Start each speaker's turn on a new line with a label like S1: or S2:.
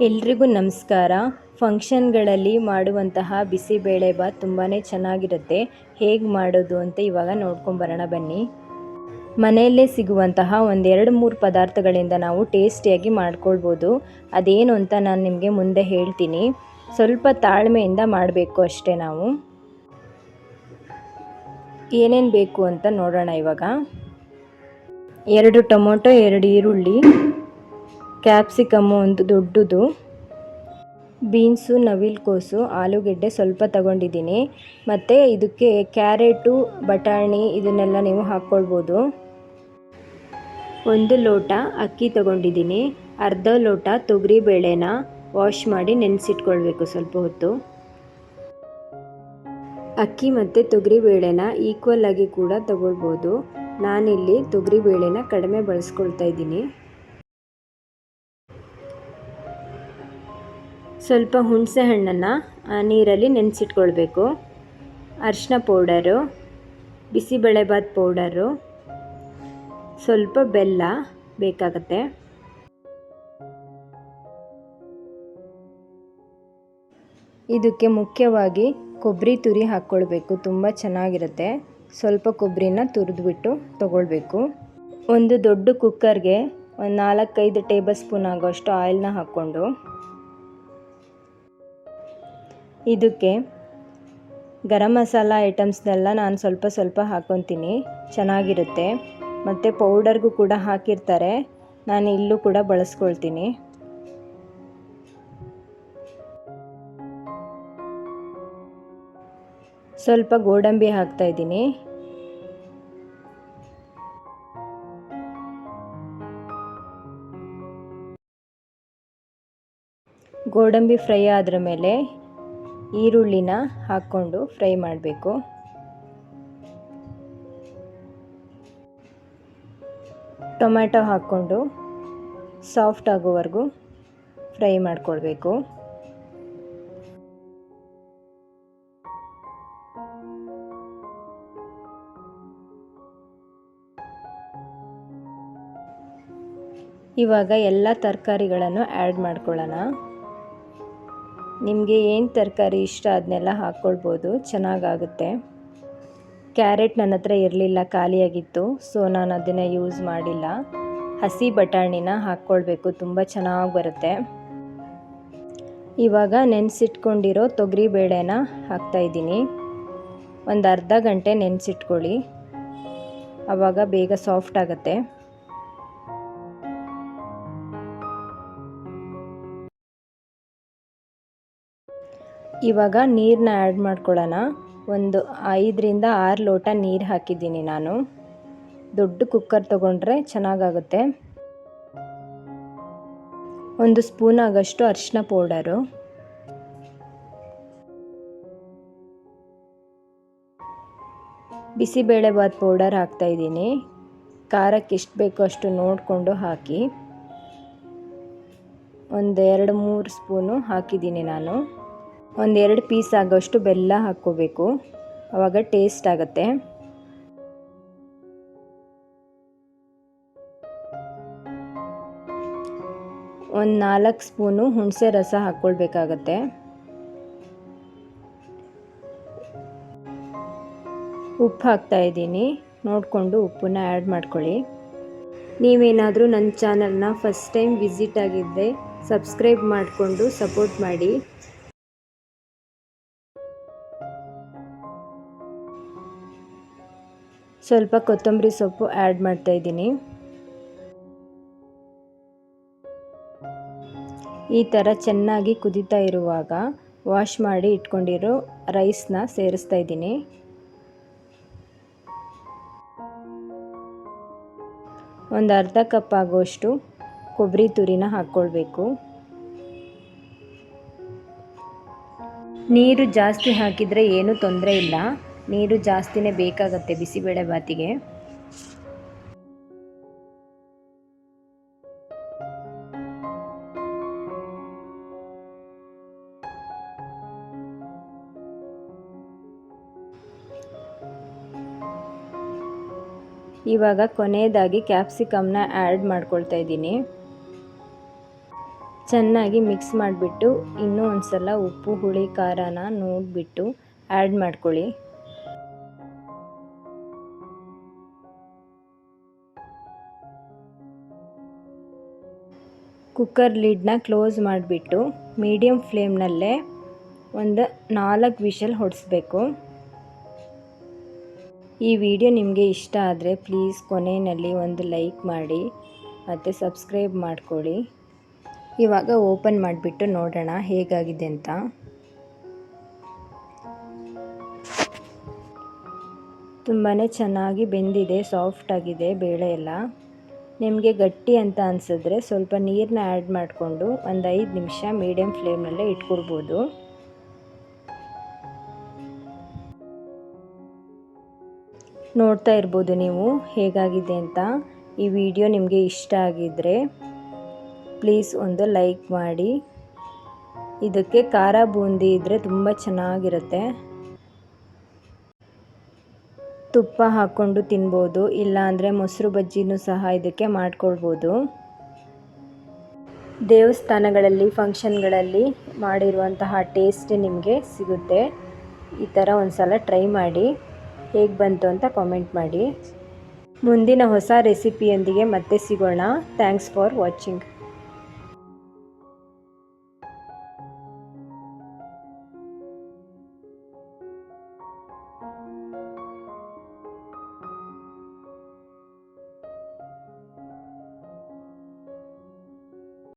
S1: ಎಲ್ರಿಗೂ ನಮಸ್ಕಾರ. ಫಂಕ್ಷನ್ಗಳಲ್ಲಿ ಮಾಡುವಂತಹ ಬಿಸಿಬೇಳೆಬಾತ್ ತುಂಬಾ ಚೆನ್ನಾಗಿರುತ್ತೆ. ಹೇಗೆ ಮಾಡೋದು ಅಂತ ಇವಾಗ ನೋಡ್ಕೊಂಬರೋಣ ಬನ್ನಿ. ಮನೆಯಲ್ಲೇ ಸಿಗುವಂತಹ ಒಂದೆರಡು ಮೂರು ಪದಾರ್ಥಗಳಿಂದ ನಾವು ಟೇಸ್ಟಿಯಾಗಿ ಮಾಡ್ಕೊಳ್ಬೋದು. ಅದೇನು ಅಂತ ನಾನು ನಿಮಗೆ ಮುಂದೆ ಹೇಳ್ತೀನಿ. ಸ್ವಲ್ಪ ತಾಳ್ಮೆಯಿಂದ ಮಾಡಬೇಕು ಅಷ್ಟೇ ನಾವು. ಏನೇನು ಬೇಕು ಅಂತ ನೋಡೋಣ ಇವಾಗ. ಎರಡು ಟೊಮೊಟೊ, ಎರಡು ಈರುಳ್ಳಿ. ಕ್ಯಾಪ್ಸಿಕಮ್ಮು ಒಂದು ದೊಡ್ಡದು. ಬೀನ್ಸು ನವಿಲ್ಕೋಸು ಆಲೂಗೆಡ್ಡೆ ಸ್ವಲ್ಪ ತಗೊಂಡಿದ್ದೀನಿ. ಮತ್ತು ಇದಕ್ಕೆ ಕ್ಯಾರೆಟು, ಬಟಾಣಿ ಇದನ್ನೆಲ್ಲ ನೀವು ಹಾಕ್ಕೊಳ್ಬೋದು. ಒಂದು ಲೋಟ ಅಕ್ಕಿ ತಗೊಂಡಿದ್ದೀನಿ. ಅರ್ಧ ಲೋಟ ತೊಗರಿ ಬೇಳೆನ ವಾಶ್ ಮಾಡಿ ನೆನೆಸಿಟ್ಕೊಳ್ಬೇಕು ಸ್ವಲ್ಪ ಹೊತ್ತು. ಅಕ್ಕಿ ಮತ್ತು ತೊಗರಿ ಬೇಳೆನ ಈಕ್ವಲ್ ಆಗಿ ಕೂಡ ತಗೊಳ್ಬೋದು. ನಾನಿಲ್ಲಿ ತೊಗರಿ ಬೇಳೆನ ಕಡಿಮೆ ಬಳಸ್ಕೊಳ್ತಾ ಇದ್ದೀನಿ. ಸ್ವಲ್ಪ ಹುಣಸೆ ಹಣ್ಣನ್ನು ನೀರಲ್ಲಿ ನೆನೆಸಿಟ್ಕೊಳ್ಬೇಕು. ಅರಿಶಿನ ಪೌಡರು ಬಿಸಿಬೇಳೆಬಾತ್ ಪೌಡರು, ಸ್ವಲ್ಪ ಬೆಲ್ಲ ಬೇಕಾಗತ್ತೆ. ಇದಕ್ಕೆ ಮುಖ್ಯವಾಗಿ ಕೊಬ್ಬರಿ ತುರಿ ಹಾಕ್ಕೊಳ್ಬೇಕು, ತುಂಬ ಚೆನ್ನಾಗಿರುತ್ತೆ. ಸ್ವಲ್ಪ ಕೊಬ್ಬರಿನ ತುರಿದ್ಬಿಟ್ಟು ತಗೊಳ್ಬೇಕು. ಒಂದು ದೊಡ್ಡ ಕುಕ್ಕರ್ಗೆ ಒಂದು ನಾಲ್ಕೈದು ಟೇಬಲ್ ಸ್ಪೂನ್ ಆಗೋಷ್ಟು ಆಯಿಲ್ನ ಹಾಕ್ಕೊಂಡು ಇದಕ್ಕೆ ಗರಂ ಮಸಾಲ ಐಟಮ್ಸ್ನೆಲ್ಲ ನಾನು ಸ್ವಲ್ಪ ಸ್ವಲ್ಪ ಹಾಕ್ಕೊತೀನಿ. ಚೆನ್ನಾಗಿರುತ್ತೆ. ಮತ್ತು ಪೌಡರ್ಗೂ ಕೂಡ ಹಾಕಿರ್ತಾರೆ. ನಾನು ಇಲ್ಲೂ ಕೂಡ ಬಳಸ್ಕೊಳ್ತೀನಿ. ಸ್ವಲ್ಪ ಗೋಡಂಬಿ ಹಾಕ್ತಾ ಇದ್ದೀನಿ. ಗೋಡಂಬಿ ಫ್ರೈ ಆದ್ರ ಮೇಲೆ ಈರುಳ್ಳಿನ ಹಾಕ್ಕೊಂಡು ಫ್ರೈ ಮಾಡಬೇಕು. ಟೊಮ್ಯಾಟೊ ಹಾಕ್ಕೊಂಡು ಸಾಫ್ಟ್ ಆಗೋವರೆಗೂ ಫ್ರೈ ಮಾಡಿಕೊಳ್ಬೇಕು. ಇವಾಗ ಎಲ್ಲ ತರಕಾರಿಗಳನ್ನು ಆ್ಯಡ್ ಮಾಡ್ಕೊಳ್ಳೋಣ. ನಿಮಗೆ ಏನು ತರಕಾರಿ ಇಷ್ಟ ಅದನ್ನೆಲ್ಲ ಹಾಕ್ಕೊಳ್ಬೋದು ಚೆನ್ನಾಗಾಗುತ್ತೆ. ಕ್ಯಾರೆಟ್ ನನ್ನ ಹತ್ರ ಇರಲಿಲ್ಲ, ಖಾಲಿಯಾಗಿತ್ತು, ಸೊ ನಾನು ಅದನ್ನು ಯೂಸ್ ಮಾಡಿಲ್ಲ. ಹಸಿ ಬಟಾಣಿನ ಹಾಕ್ಕೊಳ್ಬೇಕು ತುಂಬ ಚೆನ್ನಾಗಿ ಬರುತ್ತೆ. ಇವಾಗ ನೆನೆಸಿಟ್ಕೊಂಡಿರೋ ತೊಗರಿ ಬೇಳೆನ ಹಾಕ್ತಾಯಿದ್ದೀನಿ ಒಂದು ಅರ್ಧ ಗಂಟೆ ನೆನೆಸಿಟ್ಕೊಳ್ಳಿ. ಆವಾಗ ಬೇಗ ಸಾಫ್ಟ್ ಆಗುತ್ತೆ. ಇವಾಗ ನೀರನ್ನ ಆ್ಯಡ್ ಮಾಡ್ಕೊಳ್ಳೋಣ. ಒಂದು ಐದರಿಂದ ಆರು ಲೋಟ ನೀರು ಹಾಕಿದ್ದೀನಿ ನಾನು. ದೊಡ್ಡ ಕುಕ್ಕರ್ ತೊಗೊಂಡ್ರೆ ಚೆನ್ನಾಗಾಗುತ್ತೆ. ಒಂದು ಸ್ಪೂನ್ ಆಗಷ್ಟು ಅರಿಶಿನ ಪೌಡರು. ಬಿಸಿಬೇಳೆಬಾತ್ ಪೌಡರ್ ಹಾಕ್ತಾಯಿದ್ದೀನಿ ಖಾರಕ್ಕೆ ಎಷ್ಟು ಬೇಕೋ ಅಷ್ಟು ನೋಡಿಕೊಂಡು ಹಾಕಿ. ಒಂದು ಎರಡು ಮೂರು ಸ್ಪೂನು ಹಾಕಿದ್ದೀನಿ ನಾನು. ಒಂದೆರಡು ಪೀಸ್ ಆಗೋಷ್ಟು ಬೆಲ್ಲ ಹಾಕ್ಕೋಬೇಕು. ಆವಾಗ ಟೇಸ್ಟ್ ಆಗುತ್ತೆ. ಒಂದು ನಾಲ್ಕು ಸ್ಪೂನು ಹುಣಸೆ ರಸ ಹಾಕ್ಕೊಳ್ಬೇಕಾಗತ್ತೆ. ಉಪ್ಪು ಹಾಕ್ತಾ ಇದ್ದೀನಿ. ನೋಡಿಕೊಂಡು ಉಪ್ಪನ್ನ ಆ್ಯಡ್ ಮಾಡ್ಕೊಳ್ಳಿ. ನೀವೇನಾದರೂ ನನ್ನ ಚಾನಲ್ನ ಫಸ್ಟ್ ಟೈಮ್ ವಿಸಿಟ್ ಆಗಿದ್ದರೆ ಸಬ್ಸ್ಕ್ರೈಬ್ ಮಾಡಿಕೊಂಡು ಸಪೋರ್ಟ್ ಮಾಡಿ. ಸ್ವಲ್ಪ ಕೊತ್ತಂಬರಿ ಸೊಪ್ಪು ಆ್ಯಡ್ ಮಾಡ್ತಾ ಇದ್ದೀನಿ. ಈ ಥರ ಚೆನ್ನಾಗಿ ಕುದೀತಾ ಇರುವಾಗ ವಾಶ್ ಮಾಡಿ ಇಟ್ಕೊಂಡಿರೋ ರೈಸ್ನ ಸೇರಿಸ್ತಾ ಇದ್ದೀನಿ. ಒಂದು ಅರ್ಧ ಕಪ್ ಆಗೋಷ್ಟು ಕೊಬ್ಬರಿ ತುರಿನ ಹಾಕ್ಕೊಳ್ಬೇಕು ನೀರು ಜಾಸ್ತಿ ಹಾಕಿದರೆ ಏನೂ ತೊಂದರೆ ಇಲ್ಲ. ನೀರು ಜಾಸ್ತಿನೇ ಬೇಕಾಗತ್ತೆ ಬಿಸಿಬೇಳೆ ಬಾತಿಗೆ. ಇವಾಗ ಕೊನೆಯದಾಗಿ ಕ್ಯಾಪ್ಸಿಕಮ್ನ ಆ್ಯಡ್ ಮಾಡ್ಕೊಳ್ತಾ ಇದ್ದೀನಿ. ಚೆನ್ನಾಗಿ ಮಿಕ್ಸ್ ಮಾಡಿಬಿಟ್ಟು ಇನ್ನೂ ಒಂದು ಸಲ ಉಪ್ಪು, ಹುಳಿ, ಖಾರನ ನೋಡಿಬಿಟ್ಟು ಆ್ಯಡ್ ಮಾಡ್ಕೊಳ್ಳಿ. ಕುಕ್ಕರ್ ಲಿಡ್ನ ಕ್ಲೋಸ್ ಮಾಡಿಬಿಟ್ಟು ಮೀಡಿಯಮ್ ಫ್ಲೇಮ್ನಲ್ಲೇ ಒಂದು ನಾಲ್ಕು ವಿಷಲ್ ಹೊಡಿಸ್ಬೇಕು. ಈ ವಿಡಿಯೋ ನಿಮಗೆ ಇಷ್ಟ ಆದರೆ ಪ್ಲೀಸ್ ಕೊನೆಯಲ್ಲಿ ಒಂದು ಲೈಕ್ ಮಾಡಿ ಮತ್ತು ಸಬ್ಸ್ಕ್ರೈಬ್ ಮಾಡಿಕೊಳ್ಳಿ. ಇವಾಗ ಓಪನ್ ಮಾಡಿಬಿಟ್ಟು ನೋಡೋಣ ಹೇಗಾಗಿದೆ ಅಂತ. ತುಂಬಾ ಚೆನ್ನಾಗಿ ಬೆಂದಿದೆ, ಸಾಫ್ಟ್ ಆಗಿದೆ, ಬೇಳೆ ಎಲ್ಲ. ನಿಮಗೆ ಗಟ್ಟಿ ಅಂತ ಅನಿಸಿದ್ರೆ ಸ್ವಲ್ಪ ನೀರನ್ನ ಆ್ಯಡ್ ಮಾಡಿಕೊಂಡು ಒಂದು ಐದು ನಿಮಿಷ ಮೀಡಿಯಮ್ ಫ್ಲೇಮ್ನಲ್ಲೇ ಇಟ್ಕೊಡ್ಬೋದು. ನೋಡ್ತಾ ಇರ್ಬೋದು ನೀವು ಹೇಗಾಗಿದೆ ಅಂತ. ಈ ವಿಡಿಯೋ ನಿಮಗೆ ಇಷ್ಟ ಆಗಿದ್ದರೆ ಪ್ಲೀಸ್ ಒಂದು ಲೈಕ್ ಮಾಡಿ. ಇದಕ್ಕೆ ಖಾರ ಬೂಂದಿ ಇದ್ದರೆ ತುಂಬ ಚೆನ್ನಾಗಿರುತ್ತೆ. ತುಪ್ಪ ಹಾಕ್ಕೊಂಡು ತಿನ್ಬೋದು, ಇಲ್ಲಾಂದರೆ ಮೊಸರು ಬಜ್ಜಿನೂ ಸಹ ಇದಕ್ಕೆ ಮಾಡ್ಕೊಳ್ಬೋದು. ದೇವಸ್ಥಾನಗಳಲ್ಲಿ, ಫಂಕ್ಷನ್ಗಳಲ್ಲಿ ಮಾಡಿರುವಂತಹ ಟೇಸ್ಟ್ ನಿಮಗೆ ಸಿಗುತ್ತೆ. ಈ ಥರ ಒಂದು ಸಲ ಟ್ರೈ ಮಾಡಿ, ಹೇಗೆ ಬಂತು ಅಂತ ಕಾಮೆಂಟ್ ಮಾಡಿ. ಮುಂದಿನ ಹೊಸ ರೆಸಿಪಿಯೊಂದಿಗೆ ಮತ್ತೆ ಸಿಗೋಣ. Thanks for watching.